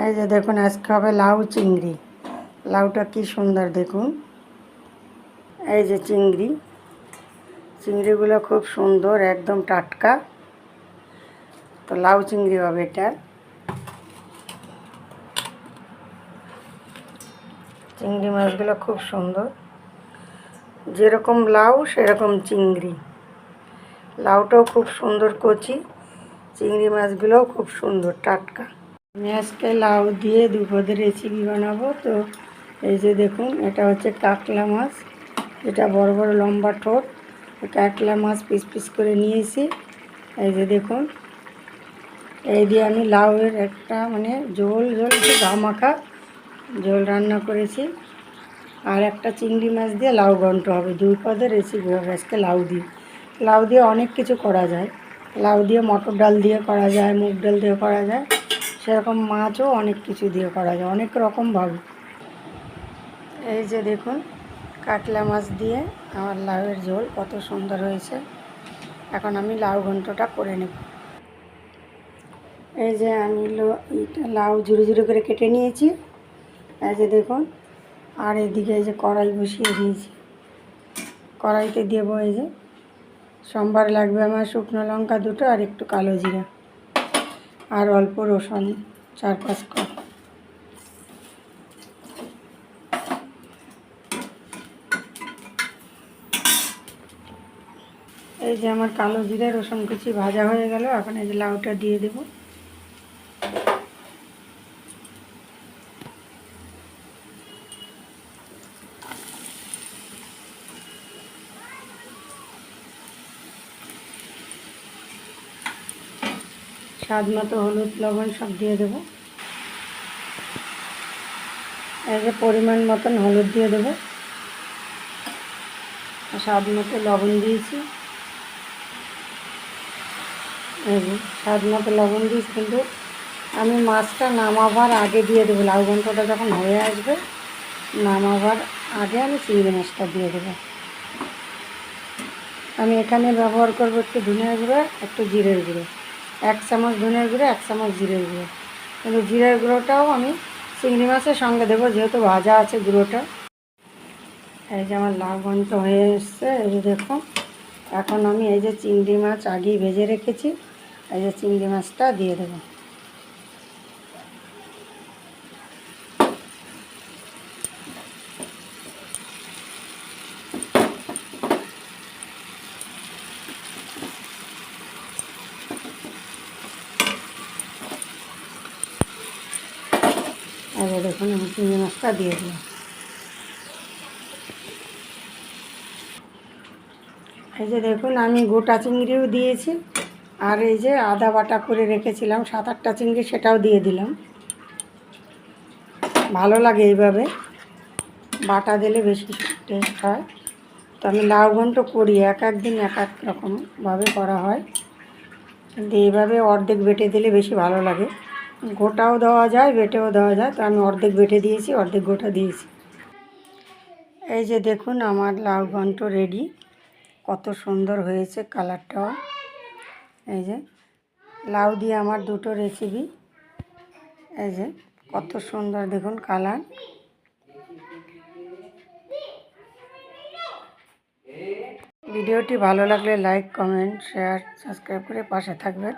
এই যে দেখুন, আজকে হবে লাউ চিংড়ি। লাউটা কি সুন্দর দেখুন। এই যে চিংড়ি। চিংড়িগুলো খুব সুন্দর, একদম টাটকা। তো লাউ চিংড়ি হবে এটা। চিংড়ি মাছগুলো খুব সুন্দর। যেরকম লাউ, সেরকম চিংড়ি। লাউটাও খুব সুন্দর কচি। চিংড়ি মাছগুলোও খুব সুন্দর, টাটকা। আমি আজকে লাউ দিয়ে দুপদের রেসিপি বানাবো। তো এই যে দেখুন, এটা হচ্ছে কাতলা মাছ। যেটা বড় বড় লম্বা ঠোঁট। কাতলা মাছ পিস পিস করে নিয়েছি। এই যে দেখুন, এই দিয়ে আমি লাউয়ের একটা মানে ঝোল একটু গা মাখা ঝোল রান্না করেছি। আর একটা চিংড়ি মাছ দিয়ে লাউ ঘন্ট হবে। দুই পদের রেসিপি হবে আজকে লাউ দিয়ে। লাউ দিয়ে অনেক কিছু করা যায়। লাউ দিয়ে মটর ডাল দিয়ে করা যায়, মুগ ডাল দিয়ে করা যায়। সেরকম মাছও অনেক কিছু দিয়ে করা যায়, অনেক রকম রকমভাবে এই যে দেখুন, কাতলা মাছ দিয়ে আমার লাউয়ের ঝোল কত সুন্দর হয়েছে। এখন আমি লাউ ঘন্টটা করে নেব। এই যে আমি লাউ ঝুড়ি ঝুড়ি করে কেটে নিয়েছি। এই যে দেখুন, আর এদিকে এই যে কড়াই বসিয়ে দিয়েছি। কড়াইতে দেবো এই যে, সোমবার লাগবে আমার শুকনো লঙ্কা দুটো আর একটু কালো জিরা। আর অল্প রসুন, চার পাঁচ কপ। এই যে আমার কালো জিরা রসুন কুচি ভাজা হয়ে গেল, এখন এই যে লাউটা দিয়ে দেবো। স্বাদ মতো হলুদ, লবণ সব দিয়ে দেবো। এই পরিমাণ মতন হলুদ দিয়ে দেবো। স্বাদ মতো লবণ দিয়েছি। স্বাদ মতো লবণ দিয়েছি, কিন্তু আমি মাছটা নামাবার আগে দিয়ে দেবো। লাউ ঘন্টটা যখন হয়ে আসবে, নামাবার আগে আমি চিংড়ি মাছটা দিয়ে দেবো। আমি এখানে ব্যবহার করব একটু ধনের গুঁড়ো, একটু জিরের গুঁড়ো। এক চামচ ধনের গুঁড়ো, এক চামচ জিরের গুঁড়ো। কিন্তু জিরের গুঁড়োটাও আমি চিংড়ি মাছের সঙ্গে দেবো, যেহেতু ভাজা আছে গুঁড়োটা। এই যে আমার লাভ ঘন্ট হয়ে এসছে, এই যে দেখো এখন আমি এই যে চিংড়ি মাছ আগেই ভেজে রেখেছি, এই যে চিংড়ি মাছটা দিয়ে দেবো। যে দেখুন আমি চিংড়ি মাছটা দিয়ে দিলাম। এই যে দেখুন আমি গোটা চিংড়িও দিয়েছি, আর এই যে আদা বাটা করে রেখেছিলাম, সাত আটটা চিংড়ি সেটাও দিয়ে দিলাম। ভালো লাগে এইভাবে। বাটা দিলে বেশি টেস্ট হয়। তো আমি লাউ ঘন্ট করি, এক এক দিন এক এক রকমভাবে করা হয়। কিন্তু এইভাবে অর্ধেক বেটে দিলে বেশি ভালো লাগে। গোটাও দেওয়া যায়, বেটেও দেওয়া যায়, তো আমি অর্ধেক বেটে দিয়েছি, অর্ধেক গোটা দিয়েছি। এই যে দেখুন আমার লাউ ঘন্ট রেডি কত সুন্দর হয়েছে কালারটাও এই যে লাউ দিয়ে আমার দুটো রেসিপি এই যে কত সুন্দর দেখুন কালার ভিডিওটি ভালো লাগলে লাইক কমেন্ট শেয়ার সাবস্ক্রাইব করে পাশে থাকবেন।